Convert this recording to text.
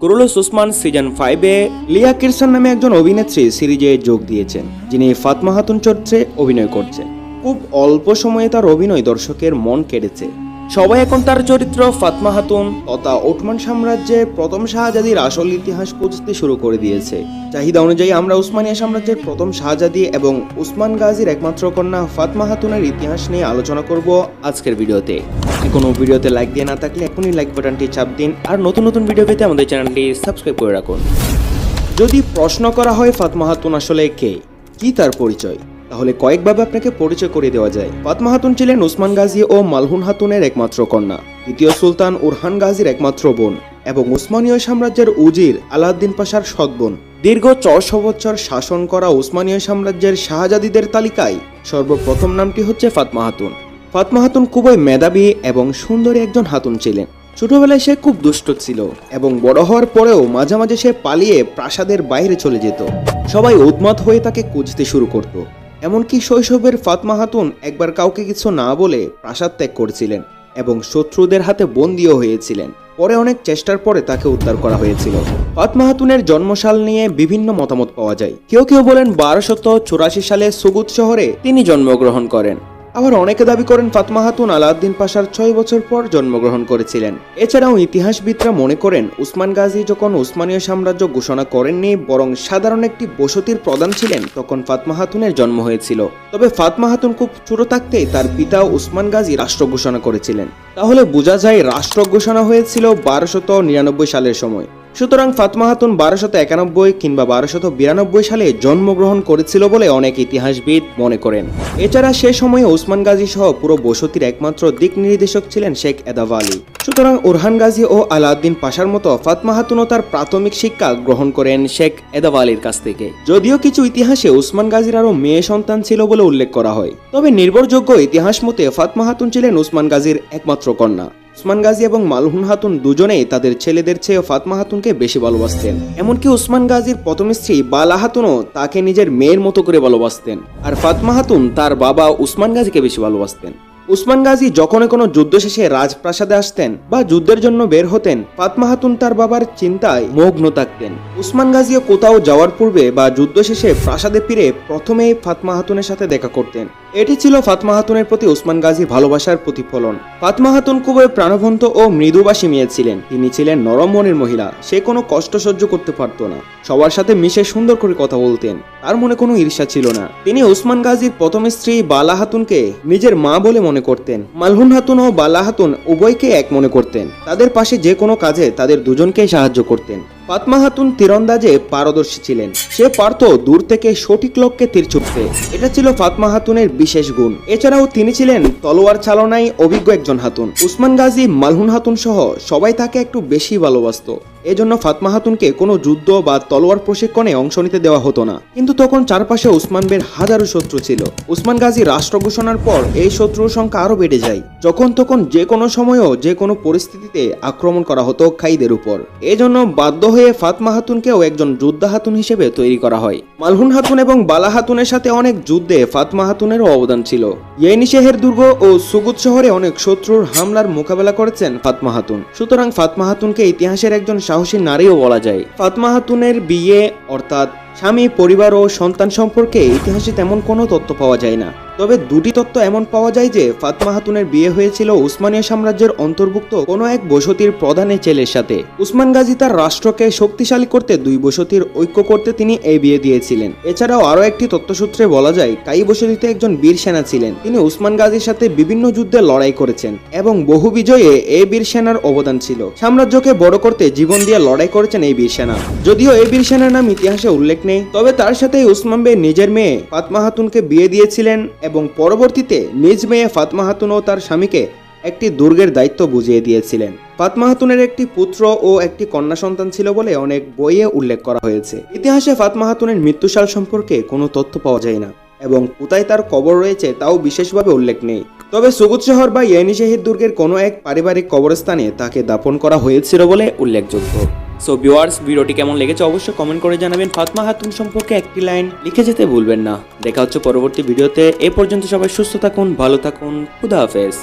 Kurulus Osman season ফাইভে লিয়া কিরসান নামে একজন অভিনেত্রী সিরিজে যোগ দিয়েছেন, যিনি ফাতমা হাতুন চরিত্রে অভিনয় করছেন। খুব অল্প সময়ে তার অভিনয় দর্শকের মন কেড়েছে। সবাই এখন তার চরিত্র ফাতমা হাতুন তথা ওটমান সাম্রাজ্যের প্রথম শাহজাদির আসল ইতিহাস বুঝতে শুরু করে দিয়েছে। চাহিদা অনুযায়ী আমরা উসমানিয়া সাম্রাজ্যের প্রথম শাহজাদি এবং উসমান গাজীর একমাত্র কন্যা ফাতমা হাতুনের ইতিহাস নিয়ে আলোচনা করব আজকের ভিডিওতে। কোনো ভিডিওতে লাইক দিয়ে না থাকলে এখনই লাইক বাটনটি চাপ দিন আর নতুন নতুন ভিডিও পেতে আমাদের চ্যানেলটি সাবস্ক্রাইব করে রাখুন। যদি প্রশ্ন করা হয় ফাতমা হাতুন আসলে কে? কি তার পরিচয়? তাহলে কয়েকভাবে আপনাকে পরিচয় করে দেওয়া যায়। ফাতমা হাতুন ছিলেন উসমান গাজী ও মালহুন হাতুনের একমাত্র কন্যা। দ্বিতীয় সুলতান উরহান গাজীর একমাত্র বোন এবং উসমানীয় সাম্রাজ্যের উজির আলাউদ্দিন পাশার সৎ বোন। দীর্ঘ ছশো বছর শাসন করা উসমানীয় সাম্রাজ্যের শাহজাদিদের তালিকায় সর্বপ্রথম নামটি হচ্ছে ফাতমা হাতুন ফাতমা হাতুন খুবই মেধাবী এবং সুন্দরী একজন হাতুন ছিলেন। ছোটবেলায় সে খুব দুষ্ট ছিল এবং বড় হওয়ার পরেও মাঝে মাঝে সে পালিয়ে প্রাসাদের বাইরে চলে যেত। সবাই উন্মাদ হয়ে তাকে খুঁজতে শুরু করত। এমনকি শৈশবের ফাতমা হাতুন একবার কাউকে কিছু না বলে প্রাসাদ ত্যাগ করেছিলেন এবং শত্রুদের হাতে বন্দিও হয়েছিলেন। পরে অনেক চেষ্টার পরে তাকে উদ্ধার করা হয়েছিল। ফাতমা হাতুনের জন্মসাল নিয়ে বিভিন্ন মতামত পাওয়া যায়। কেউ কেউ বলেন বারোশত চুরাশি সালে সুগুত শহরে তিনি জন্মগ্রহণ করেন। আবার অনেকে দাবি করেন ফাতমা হাতুন আলাউদ্দিন পাশার ছয় বছর পর জন্মগ্রহণ করেছিলেন। এছাড়াও ইতিহাসবিদরা মনে করেন উসমান গাজী যখন উসমানীয় সাম্রাজ্য ঘোষণা করেননি, বরং সাধারণ একটি বসতির প্রধান ছিলেন তখন ফাতমা হাতুনের জন্ম হয়েছিল। তবে ফাতমা হাতুন খুব ছোট থাকতেই তার পিতা উসমান গাজী রাষ্ট্র ঘোষণা করেছিলেন। তাহলে বোঝা যায় রাষ্ট্র ঘোষণা হয়েছিল বারোশত নিরানব্বই সালের সময়। সুতরাং ফাতমা হাতুন বারোশত একানব্বই কিংবা বারোশত বিরানব্বই সালে জন্মগ্রহণ করেছিল বলে অনেক ইতিহাসবিদ মনে করেন। এছাড়া সে সময়ে ওসমান গাজী সহ পুরো বসতির একমাত্র দিক নির্দেশক ছিলেন শেখ এদাব আলী। সুতরাং ওরহান গাজী ও আলাউদ্দিন পাশার মতো ফাতমা হাতুনও তার প্রাথমিক শিক্ষা গ্রহণ করেন শেখ এদাব আলীর কাছ থেকে। যদিও কিছু ইতিহাসে উসমান গাজীর আরও মেয়ে সন্তান ছিল বলে উল্লেখ করা হয়। তবে নির্ভরযোগ্য ইতিহাস মতে ফাতমা হাতুন ছিলেন উসমান গাজীর একমাত্র কন্যা। উসমান গাজী এবং মালহুন হাতুন দুজনেই তাদের ছেলেদের চেয়ে ফাতমা হাতুনকে বেশি ভালোবাসতেন। এমনকি উসমান গাজীর প্রথম স্ত্রী বালা হাতুনও তাকে নিজের মেয়ের মতো করে ভালোবাসতেন। আর ফাতমা হাতুন তার বাবা উসমান গাজীকে বেশি ভালোবাসতেন। উসমান গাজী যখন কোনো যুদ্ধ শেষে রাজপ্রাসাদে আসতেন বা যুদ্ধের জন্য বের হতেন, ফাতমা হাতুন তার বাবার চিন্তায় মগ্ন থাকতেন। উসমান গাজীও কোথাও যাওয়ার পূর্বে বা যুদ্ধ শেষে প্রাসাদে ফিরে প্রথমেই ফাতমা হাতুনের সাথে দেখা করতেন। এটি ছিল ফাতমা হাতুনের প্রতি উসমান গাজীর ভালোবাসার প্রতিফলন। ফাতমা হাতুন খুবই প্রাণবন্ত ও মৃদুবাসী মেয়ে ছিলেন তিনি ছিলেন নরম মনের মহিলা। সে কোনো কষ্ট সহ্য করতে পারতো না। সবার সাথে মিশে সুন্দর করে কথা বলতেন। তার মনে কোনো ঈর্ষা ছিল না। তিনি উসমান গাজীর প্রথম স্ত্রী বালা হাতুনকে নিজের মা বলে মনে করতেন। মালহুন হাতুন ও বালা হাতুন উভয়কে এক মনে করতেন। তাদের পাশে যে কোনো কাজে তাদের দুজনকেই সাহায্য করতেন। ফাতমা হাতুন তীরন্দাজে পারদর্শী ছিলেন। সে পারত দূর থেকে সঠিক লক্ষ্যে তীর ছুটতে এটা ছিল ফাতমা হাতুনের বিশেষ গুণ। এছাড়াও তিনি ছিলেন তলোয়ার চালনায় অভিজ্ঞ একজন হাতুন। উসমান গাজী, মালহুন হাতুন সহ সবাই তাকে একটু বেশি ভালোবাসতো। এজন্য ফাতমা হাতুনকে কোনো যুদ্ধ বা তলোয়ার প্রশিক্ষণে অংশ নিতে দেওয়া হতো না। কিন্তু তখন চারপাশে উসমান বের হাজারো শত্রু ছিল। উসমান গাজী রাষ্ট্র ঘোষণার পর এই শত্রুর সংখ্যা আরও বেড়ে যায়। যখন তখন যে কোনো সময়ও যে কোনো পরিস্থিতিতে আক্রমণ করা হতো খাইদের উপর। এজন্য বাধ্য হয়ে ফাতমা হাতুনকেও একজন যোদ্ধা হাতুন হিসেবে তৈরি করা হয়। মালহুন হাতুন এবং বালা হাতুনের সাথে অনেক যুদ্ধে ফাতমা হাতুনেরও অবদান ছিল। ইয়েনি শেহের দুর্গ ও সুগুত শহরে অনেক শত্রুর হামলার মোকাবেলা করেছেন ফাতমা হাতুন। সুতরাং ফাতমা হাতুনকে ইতিহাসের একজন সাহসী নারীও বলা যায়। ফাতমা হাতুনের বিয়ে, অর্থাৎ স্বামী, পরিবার ও সন্তান সম্পর্কে ইতিহাসে তেমন কোনো তথ্য পাওয়া যায় না। তবে দুটি তত্ত্ব এমন পাওয়া যায় যে ফাতমা হাতুনের বিয়ে হয়েছিল উসমানীয় সাম্রাজ্যের অন্তর্ভুক্ত কোনো এক বসতির প্রধানের ছেলের সাথে। উসমান গাজী তার রাষ্ট্রকে শক্তিশালী করতে দুই বসতির ঐক্য করতে তিনি এই বিয়ে দিয়েছিলেন। এছাড়াও আরও একটি তথ্যসূত্রে বলা যায় কাই বসতিতে একজন বীর সেনা ছিলেন। তিনি উসমান গাজীর সাথে বিভিন্ন যুদ্ধে লড়াই করেছেন এবং বহু বিজয়ে এই বীর সেনার অবদান ছিল। সাম্রাজ্যকে বড় করতে জীবন দিয়ে লড়াই করেছেন এই বীর সেনা। যদিও এই বীর সেনার নাম ইতিহাসে উল্লেখ নেই, তবে তার সাথে উসমান বে নিজের মেয়ে ফাতমা হাতুনকে বিয়ে দিয়েছিলেন এবং পরবর্তীতে নিজ মেয়ে ফাতমা হাতুন ও তার স্বামীকে একটি দুর্গের দায়িত্ব বুঝিয়ে দিয়েছিলেন। ফাতমা হাতুনের একটি পুত্র ও একটি কন্যা সন্তান ছিল বলে অনেক বইয়ে উল্লেখ করা হয়েছে। ইতিহাসে ফাতমা হাতুনের মৃত্যুসাল সম্পর্কে কোনো তথ্য পাওয়া যায় না এবং কোথায় তার কবর রয়েছে তাও বিশেষভাবে উল্লেখ নেই। তবে সুগুত শহর বা ইয়েনি শহীদ দুর্গের কোনো এক পারিবারিক কবরস্থানে তাকে দাপন করা হয়েছিল বলে উল্লেখযোগ্য। সো ভিওয়ার্স ভিডিওটি কেমন লেগেছে অবশ্যই কমেন্ট করে জানাবেন। ফাতমা হাতুন সম্পর্কে একটি লাইন লিখে যেতে ভুলবেন না। দেখা হচ্ছে পরবর্তী ভিডিওতে। এ পর্যন্ত সবাই সুস্থ থাকুন, ভালো থাকুন। খুদা হাফেজ।